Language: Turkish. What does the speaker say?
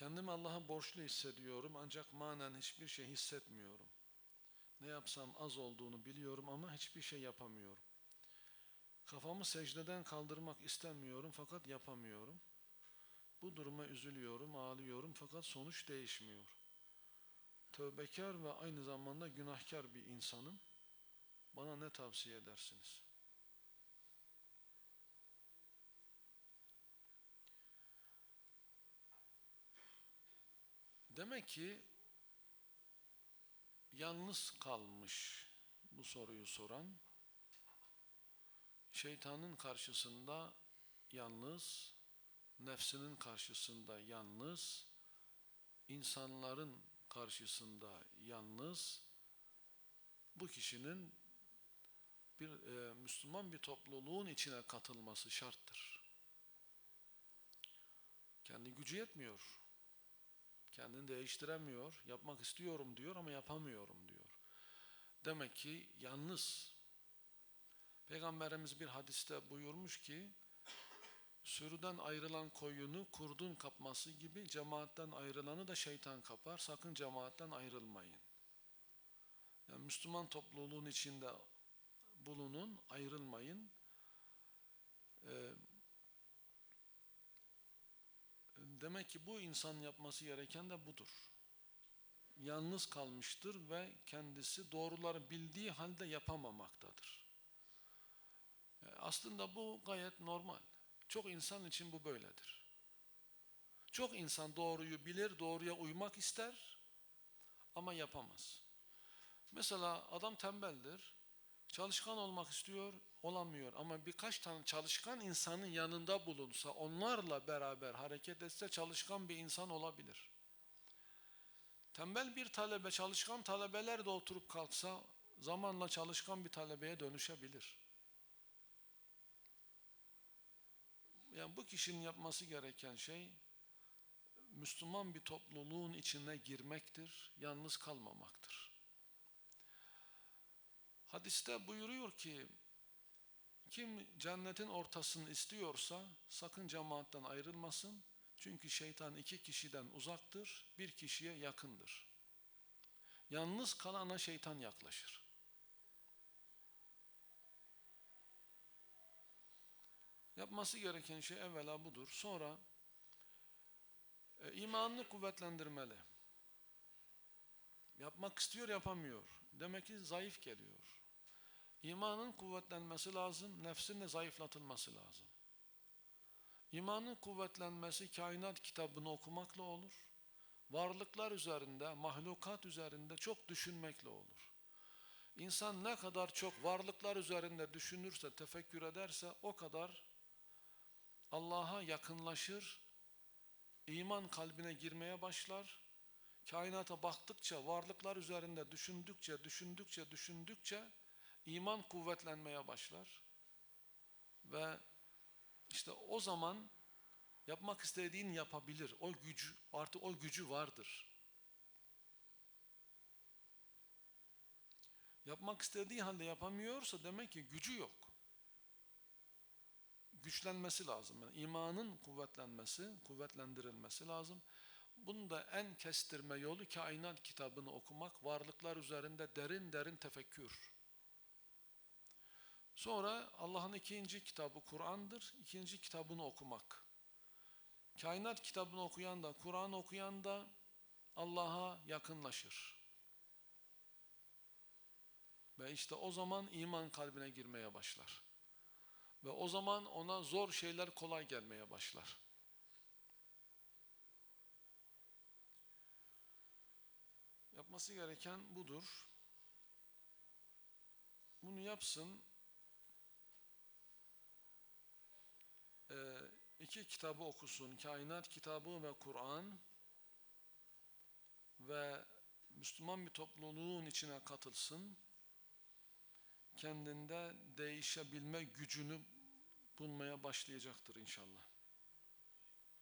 Kendimi Allah'a borçlu hissediyorum ancak manen hiçbir şey hissetmiyorum. Ne yapsam az olduğunu biliyorum ama hiçbir şey yapamıyorum. Kafamı secdeden kaldırmak istemiyorum fakat yapamıyorum. Bu duruma üzülüyorum, ağlıyorum fakat sonuç değişmiyor. Tövbekar ve aynı zamanda günahkar bir insanım. Bana ne tavsiye edersiniz? Demek ki yalnız kalmış bu soruyu soran şeytanın karşısında yalnız, nefsinin karşısında yalnız, insanların karşısında yalnız, bu kişinin bir e, Müslüman bir topluluğun içine katılması şarttır. Kendi gücü yetmiyor. Kendini değiştiremiyor. Yapmak istiyorum diyor ama yapamıyorum diyor. Demek ki yalnız. Peygamberimiz bir hadiste buyurmuş ki sürüden ayrılan koyunu kurdun kapması gibi cemaatten ayrılanı da şeytan kapar. Sakın cemaatten ayrılmayın. Yani Müslüman topluluğun içinde bulunun, ayrılmayın. Ee, demek ki bu insan yapması gereken de budur. Yalnız kalmıştır ve kendisi doğruları bildiği halde yapamamaktadır. Aslında bu gayet normal. Çok insan için bu böyledir. Çok insan doğruyu bilir, doğruya uymak ister ama yapamaz. Mesela adam tembeldir, çalışkan olmak istiyor, olamıyor ama birkaç tane çalışkan insanın yanında bulunsa, onlarla beraber hareket etse çalışkan bir insan olabilir. Tembel bir talebe, çalışkan talebeler de oturup kalksa zamanla çalışkan bir talebeye dönüşebilir. Yani bu kişinin yapması gereken şey Müslüman bir topluluğun içine girmektir, yalnız kalmamaktır. Hadiste buyuruyor ki kim cennetin ortasını istiyorsa sakın cemaatten ayrılmasın. Çünkü şeytan iki kişiden uzaktır, bir kişiye yakındır. Yalnız kalana şeytan yaklaşır. Yapması gereken şey evvela budur. Sonra e, imanını kuvvetlendirmeli. Yapmak istiyor yapamıyor. Demek ki zayıf geliyor. İmanın kuvvetlenmesi lazım, nefsin de zayıflatılması lazım. İmanın kuvvetlenmesi kainat kitabını okumakla olur. Varlıklar üzerinde, mahlukat üzerinde çok düşünmekle olur. İnsan ne kadar çok varlıklar üzerinde düşünürse, tefekkür ederse o kadar Allah'a yakınlaşır, iman kalbine girmeye başlar. Kainata baktıkça, varlıklar üzerinde düşündükçe, düşündükçe, düşündükçe iman kuvvetlenmeye başlar. Ve işte o zaman yapmak istediğini yapabilir. O gücü, artık o gücü vardır. Yapmak istediği halde yapamıyorsa demek ki gücü yok. Güçlenmesi lazım. Yani imanın kuvvetlenmesi, kuvvetlendirilmesi lazım. Bunun da en kestirme yolu kainat kitabını okumak, varlıklar üzerinde derin derin tefekkür. Sonra Allah'ın ikinci kitabı Kur'an'dır. İkinci kitabını okumak. Kainat kitabını okuyan da, Kur'an okuyan da Allah'a yakınlaşır. Ve işte o zaman iman kalbine girmeye başlar. Ve o zaman ona zor şeyler kolay gelmeye başlar. Yapması gereken budur. Bunu yapsın. Ee, iki kitabı okusun. Kainat kitabı ve Kur'an. Ve Müslüman bir topluluğun içine katılsın. Kendinde değişebilme gücünü bulmaya başlayacaktır inşallah.